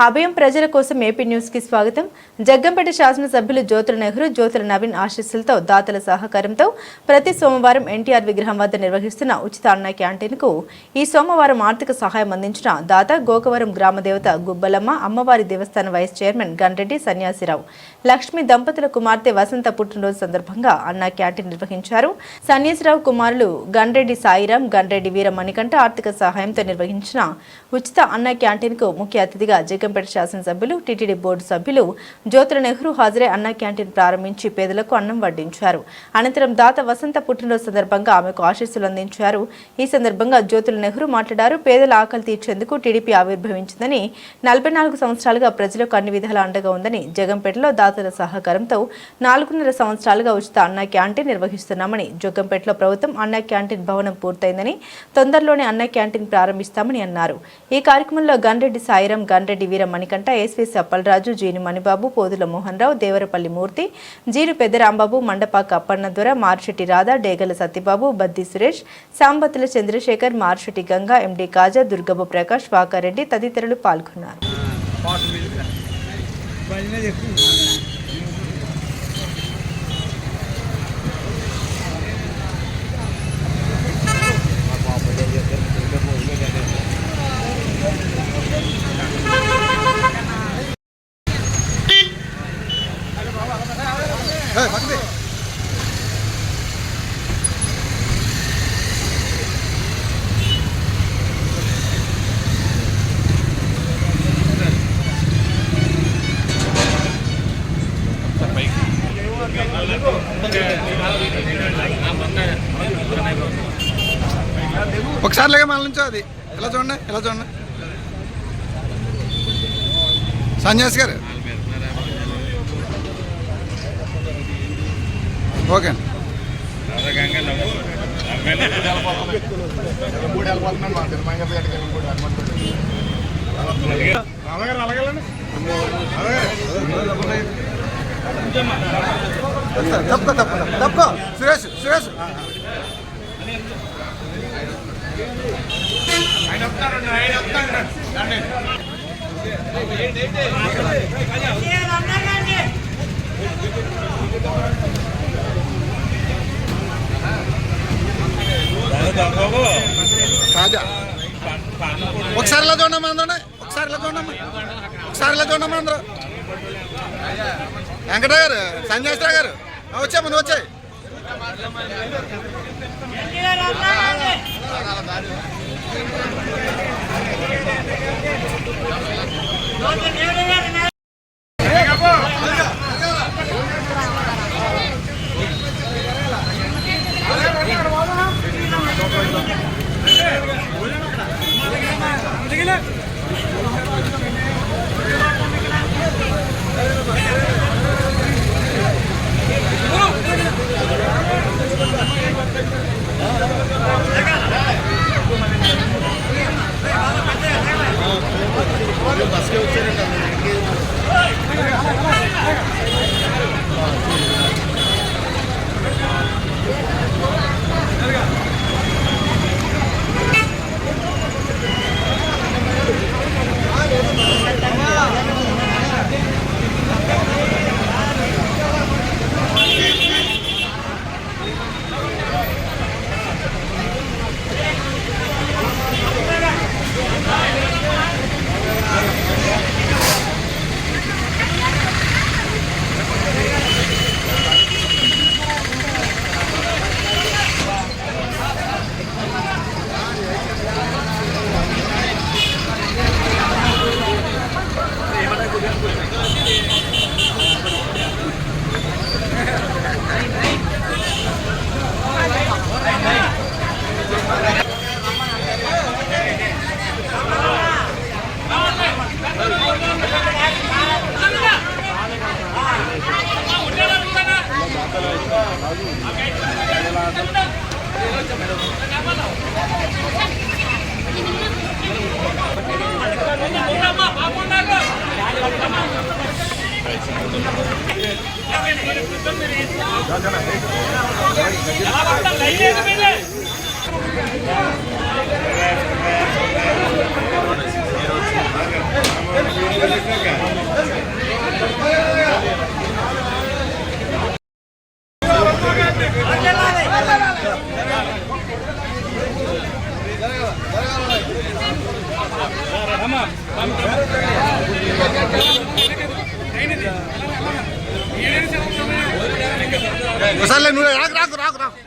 అభయం ప్రజల కోసం ఏపీ న్యూస్కి స్వాగతం. జగ్గంపేట శాసనసభ్యులు జ్యోతుల నెహ్రూ జ్యోతుల నవీన్ ఆశీస్సులతో దాతల సహకారంతో ప్రతి సోమవారం ఎన్టీఆర్ విగ్రహం వద్ద నిర్వహిస్తున్న ఉచిత అన్న క్యాంటీన్కు ఈ సోమవారం ఆర్థిక సహాయం అందించిన దాత గోకవరం గ్రామదేవత గుబ్బలమ్మ అమ్మవారి దేవస్థానం వైస్ చైర్మన్ గన్రెడ్డి సన్యాసిరావు. లక్ష్మి దంపతుల కుమార్తె వసంత పుట్టినరోజు సందర్భంగా అన్న క్యాంటీన్ నిర్వహించారు. సన్యాసిరావు కుమారులు గన్రెడ్డి సాయిరాం గన్రెడ్డి వీర మణికంఠ ఆర్థిక సహాయంతో నిర్వహించిన ఉచిత అన్న క్యాంటీన్కు ముఖ్య అతిథిగా బేగంపేట శాసనసభ్యులు టీటీడీ బోర్డు సభ్యులు జ్యోతుల నెహ్రూ హాజరై అన్న క్యాంటీన్ ప్రారంభించి పేదలకు అన్నం వడ్డించారు. అనంతరం దాత వసంత పుట్టినరోజు సందర్భంగా ఆమెకు ఆశీస్సులు అందించారు. ఈ సందర్భంగా జ్యోతుల నెహ్రూ మాట్లాడారు. పేదల ఆకలి తీర్చేందుకు టీడీపీ ఆవిర్భవించిందని నలభై నాలుగు సంవత్సరాలుగా ప్రజలకు అన్ని విధాల అండగా ఉందని జగంపేటలో దాతల సహకారంతో నాలుగున్నర సంవత్సరాలుగా ఉచిత అన్న క్యాంటీన్ నిర్వహిస్తున్నామని జగ్గంపేటలో ప్రభుత్వం అన్న క్యాంటీన్ భవనం పూర్తయిందని తొందరలోనే అన్న క్యాంటీన్ ప్రారంభిస్తామని అన్నారు. ఈ కార్యక్రమంలో Ganreddy Sairam Ganreddy Veera Manikanta S V Appalaraju Jeeni Manibabu Podula Mohan Rao Devarapalli Murthy Jeeru Peddarambabu Mandapaka Appannadora Marshetti Radha Degala Satyababu Baddi Suresh Sambathula Chandrasekhar Marshetti Ganga M D Kaja Durgabba Prakash Vakareddy తదితరులు పాల్గొన్నారు. ఒకసారి లేక మన నుంచో అది. ఎలా చూడండి? ఎలా చూడండి? సంజయ్ గారు. ఓకే. అండి తప్పుకో తప్పుకో సురేష్ సురేష్ సురేష్ కాజా ఒకసారి ఇలా చూడమ్మా అందరూ. ఒకసారి ఇలా చూడమ్మా. ఒకసారి ఇలా చూడమ్మా అందరూ. వెంకట గారు సంజయ్ గారు. వచ్చే ముందు వచ్చాయి Come on. ఒకసారి నువ్వు రాకు రాకు రాకు రాకు.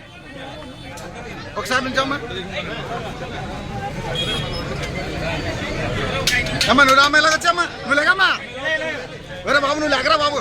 ఒకసారి నుంచమ్మా అమ్మా. నువ్వు రామ్మ ఎలాగొచ్చమ్మా నువ్వు లేకమ్మా వేరే బాబు నువ్వు లేకరా బాబు.